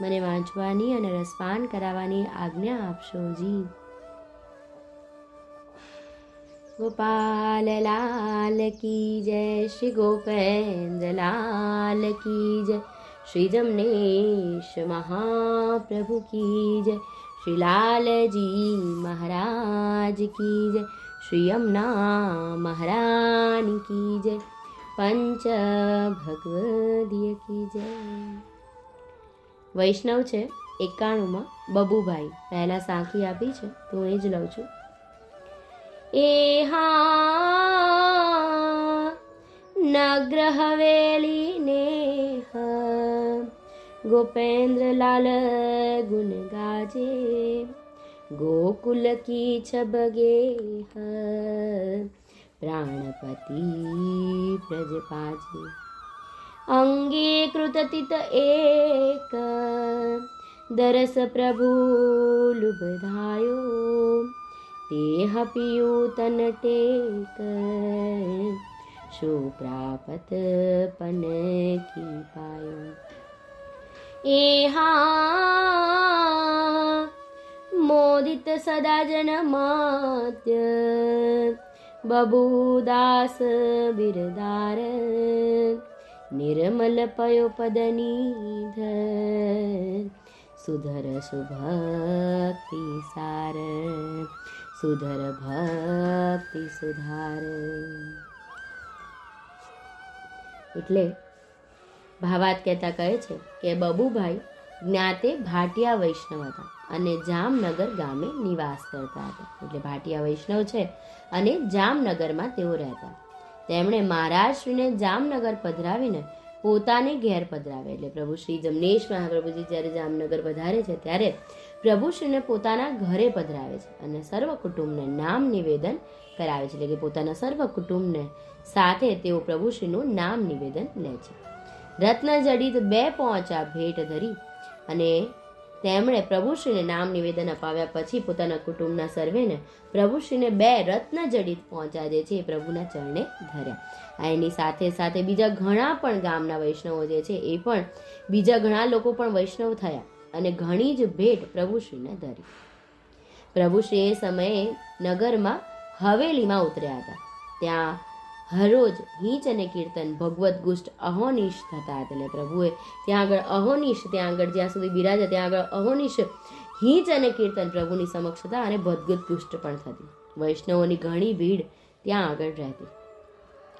મને વાંચવાની અને રસપાન કરાવવાની આજ્ઞા આપશો જી. ગોપાલ લાલ કી જય, શ્રી ગોપેન્દ્ર લાલ કી જય, શ્રી જમનેશ મહાપ્રભુ કી જય, શ્રી લાલજી મહારાજ કી જય, શ્રી યમુના મહારાણી કી જય, પંચ ભગવદીય કી જય. વૈષ્ણવ છે એકાણુંમાં બબુભાઈ. પહેલાં સાંખી આપી છે, તો એ જ લઉં છું. એ હા નગ્ર હવેલી ને ગોપેન્દ્રલાલ ગુણ ગાજે, ગોકુલ કી છબગે પ્રાણપતિ પ્રજ अङ्गीकृततित एक। दरसप्रभुलुबधाय ते ह पियूतनटेक सुप्रापतपनय एहा जनमात्य बबूदास बिरदार। નિર્મલ પયો પદનીધ સુધર સુભક્તિ સાર સુધર ભક્તિ સુધાર એટલે ભાવાત કહેતા કહે છે કે, બબુભાઈ, જ્ઞાતે ભાટિયા વૈષ્ણવ હતા અને જામનગર ગામે નિવાસ કરતા હતા. એટલે ભાટિયા વૈષ્ણવ છે અને જામનગરમાં તેઓ રહેતા. તેમણે મહારાજશ્રીને જામનગર પધરાવીને પોતાને ઘેર પધરાવે એટલે પ્રભુ શ્રી જમનેશ મહાપ્રભુજી જ્યારે જામનગર પધારે છે, ત્યારે પ્રભુશ્રીને પોતાના ઘરે પધરાવે છે અને સર્વ કુટુંબને નામ નિવેદન કરાવે છે. એટલે કે પોતાના સર્વ કુટુંબને સાથે તેઓ પ્રભુશ્રીનું નામ નિવેદન લે છે. રત્ન જડિત બે પહોંચા ભેટ ધરી અને તેમણે પ્રભુશ્રીને નામ નિવેદન અપાવ્યા પછી પોતાના કુટુંબના સર્વેને પ્રભુશ્રીને બે રત્ન જડિત પહોંચ્યા જે છે એ પ્રભુના ચરણે ધર્યા. આ એની સાથે સાથે બીજા ઘણા પણ ગામના વૈષ્ણવો જે છે એ પણ બીજા ઘણા લોકો પણ વૈષ્ણવ થયા અને ઘણી જ ભેટ પ્રભુશ્રીને ધરી. પ્રભુશ્રી એ સમયે નગરમાં હવેલીમાં ઉતર્યા હતા. ત્યાં હરરોજ હિંચ અને કીર્તન ભગવદ્ ગુષ્ટ અહોનિશ થતા એટલે પ્રભુએ ત્યાં આગળ અહોનિશ ત્યાં આગળ જ્યાં સુધી બિરાજા, ત્યાં આગળ અહોનિશ હિંચ અને કીર્તન પ્રભુની સમક્ષ હતા અને ભગવત ગુષ્ટ પણ થતી. વૈષ્ણવોની ઘણી ભીડ ત્યાં આગળ રહેતી.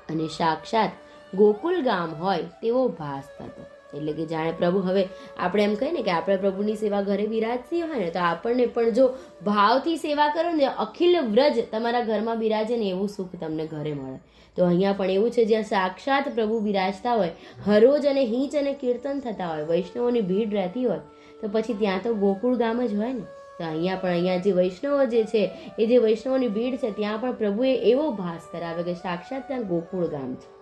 અને સાક્ષાત ગોકુલ ગામ હોય તેવો ભાસ થતો. એટલે કે જાણે પ્રભુ, હવે આપણે એમ કહીએ ને કે આપણે પ્રભુની સેવા ઘરે બિરાજતી હોય ને તો આપણને પણ જો ભાવથી સેવા કરો ને અખિલ વ્રજ તમારા ઘરમાં બિરાજે ને એવું સુખ તમને ઘરે મળે. તો અહીંયા પણ એવું છે, જ્યાં સાક્ષાત પ્રભુ બિરાજતા હોય, હરોજ અને હિંચ અને કીર્તન થતા હોય, વૈષ્ણવોની ભીડ રહેતી હોય, તો પછી ત્યાં તો ગોકુળ ગામ જ હોય ને. તો અહીંયા પણ અહીંયા જે વૈષ્ણવો જે છે, એ જે વૈષ્ણવોની ભીડ છે, ત્યાં પણ પ્રભુએ એવો ભાસ કરાવે કે સાક્ષાત ત્યાં ગોકુળ ગામ છે.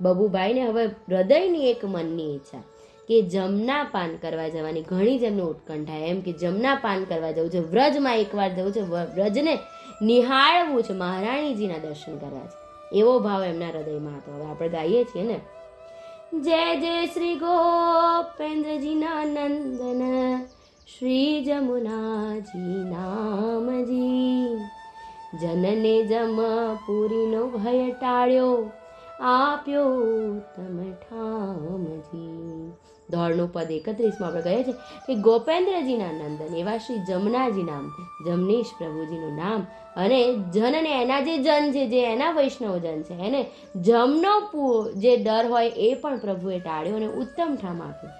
બબુભાઈને હવે હૃદયની એક મનની ઈચ્છા કે જમના પાન કરવા જવાની. ઘણી જ એમનું ઉત્કંઠા એમ કે જમના પાન કરવા જવું છે. વ્રજમાં એકવાર જવું છે. વ્રજને નિહાળવું છે. મહારાણીજીના દર્શન કરવા છે. એવો ભાવ એમના હૃદયમાં હતો. હવે આપણે ગાઈએ છીએ ને. જય જય શ્રી ગોપેન્દ્રજીના નંદન. શ્રી જમુનાજી નામજી. જનને જમ પુરીનો ભય ટાળ્યો. આપ્યો તમ ઠામજી ધોળનું પદ એકત્રીસમાં આપણે કહીએ છીએ કે ગોપેન્દ્રજીના નંદન, એવા શ્રી જમનાજી નામ જમનીશ પ્રભુજીનું નામ અને જનને એના જે જન છે, જે એના વૈષ્ણવ જન છે, એને જમનો જે ડર હોય એ પણ પ્રભુએ ટાળ્યો અને ઉત્તમ ઠામ આપ્યો.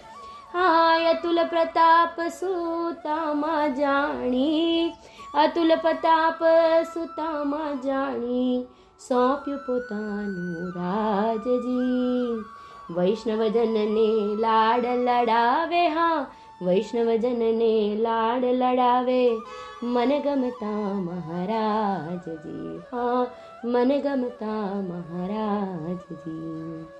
હા અતુલ પ્રતાપ સુતામાં જાણી. અતુલ પ્રતાપ સુતામાં જાણી. સોંપ્યું પોતાનું રાજજી. વૈષ્ણવજનને લાડ લડાવે, હા, વૈષ્ણવજનને લાડ લડાવે. મને ગમતા મહારાજજી, હા, મને ગમતા મહારાજજી.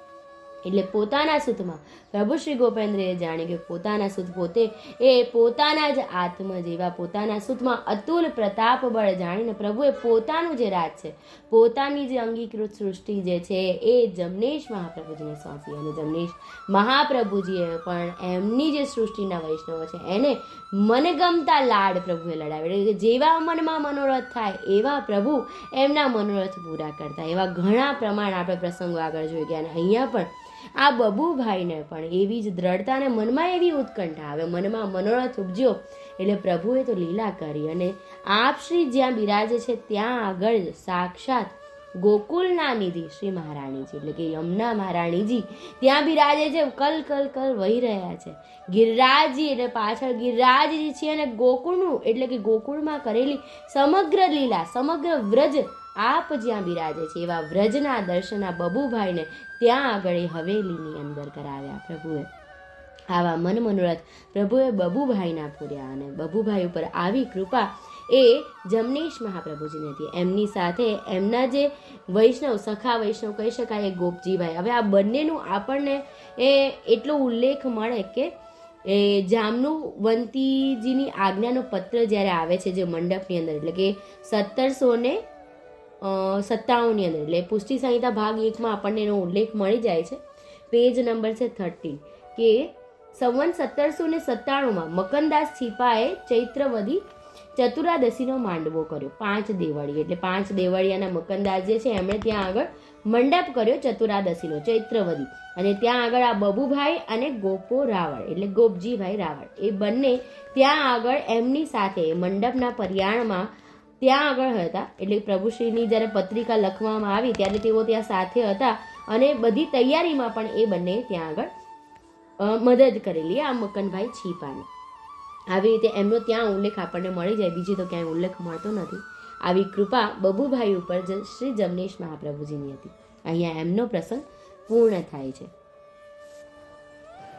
એટલે પોતાના સુતમાં પ્રભુ શ્રી ગોપેન્દ્રએ જાણ્યું કે પોતાના સુત પોતે એ પોતાના જ આત્મ જેવા પોતાના સુતમાં અતુલ પ્રતાપ બળ જાણીને પ્રભુએ પોતાનું જે રાજ છે, પોતાની જે અંગીકૃત સૃષ્ટિ જે છે એ જમનેશ મહાપ્રભુજીને સોંપી અને જમનેશ મહાપ્રભુજીએ પણ એમની જે સૃષ્ટિના વૈષ્ણવો છે એને મનગમતા લાડ પ્રભુએ લડાવ્યો. કે જેવા મનમાં મનોરથ થાય એવા પ્રભુ એમના મનોરથ પૂરા કરતા. એવા ઘણા પ્રમાણ આપણે પ્રસંગો આગળ જોઈ ગયા અને અહીંયા પણ આ બબુભાઈને પણ એવી જ દ્રઢતા અને મનમાં એવી ઉત્કંઠા આવે. મનમાં મનોરથ ઉપજ્યો એટલે પ્રભુએ તો લીલા કરી અને આપ શ્રી જ્યાં બિરાજે છે ત્યાં આગળ સાક્ષાત ગોકુલના નિધિ શ્રી મહારાણીજી, એટલે કે યમુના મહારાણીજી ત્યાં બિરાજે છે કલ કલ કલ વહી રહ્યા છે. ગિરરાજજી એટલે પાછળ ગિરરાજજી છે અને ગોકુળનું, એટલે કે ગોકુળમાં કરેલી સમગ્ર લીલા, સમગ્ર વ્રજ આપ જ્યાં બિરાજે છે એવા વ્રજના દર્શના બબુભાઈને ત્યાં આગળ એ હવેલીની અંદર કરાવ્યા પ્રભુએ. આવા મન મનોરથ પ્રભુએ બબુભાઈના પૂર્યા અને બબુભાઈ ઉપર આવી કૃપા એ જમનેશ મહાપ્રભુજીની હતી. એમની સાથે એમના જે વૈષ્ણવ, સખા વૈષ્ણવ કહી શકાય, એ ગોપજીભાઈ. હવે આ બંનેનું આપણને એ એટલો ઉલ્લેખ મળે કે એ જામનુવંતીજીની આજ્ઞાનો પત્ર જ્યારે આવે છે જે મંડપની અંદર, એટલે કે સત્તરસો ને સત્તાવનની અંદર. એટલે પુષ્ટિ સંહિતા ભાગ એકમાં આપણને એનો ઉલ્લેખ મળી જાય છે. પેજ નંબર છે થર્ટીન કે સંવંત સત્તરસો ને સત્તાણુંમાં મકનદાસ છીપાએ ચૈત્રવદી ચતુરાદશીનો માંડવો કર્યો. પાંચ દેવાળી, એટલે પાંચ દેવાળીયાના મકનદાસ જે છે, એમણે ત્યાં આગળ મંડપ કર્યો ચતુરાદશીનો, ચૈત્રવદી. અને ત્યાં આગળ આ બબુભાઈ અને ગોપો રાવળ, એટલે ગોપજીભાઈ રાવળ. એ બંને ત્યાં આગળ એમની સાથે મંડપના પર્યાણમાં ત્યાં આગળ હતા. એટલે પ્રભુશ્રીની જ્યારે પત્રિકા લખવામાં આવી, ત્યારે તેઓ ત્યાં સાથે હતા અને બધી તૈયારીમાં પણ એ બંને ત્યાં આગળ મદદ કરેલી આ મકનભાઈ છીપાને. આવી રીતે એમનો ત્યાં ઉલ્લેખ આપણને મળી જાય. બીજી તો ક્યાંય ઉલ્લેખ મળતો નથી. આવી કૃપા બબુભાઈ ઉપર શ્રી જમનેશ મહાપ્રભુજીની હતી. અહીંયા એમનો પ્રસંગ પૂર્ણ થાય છે.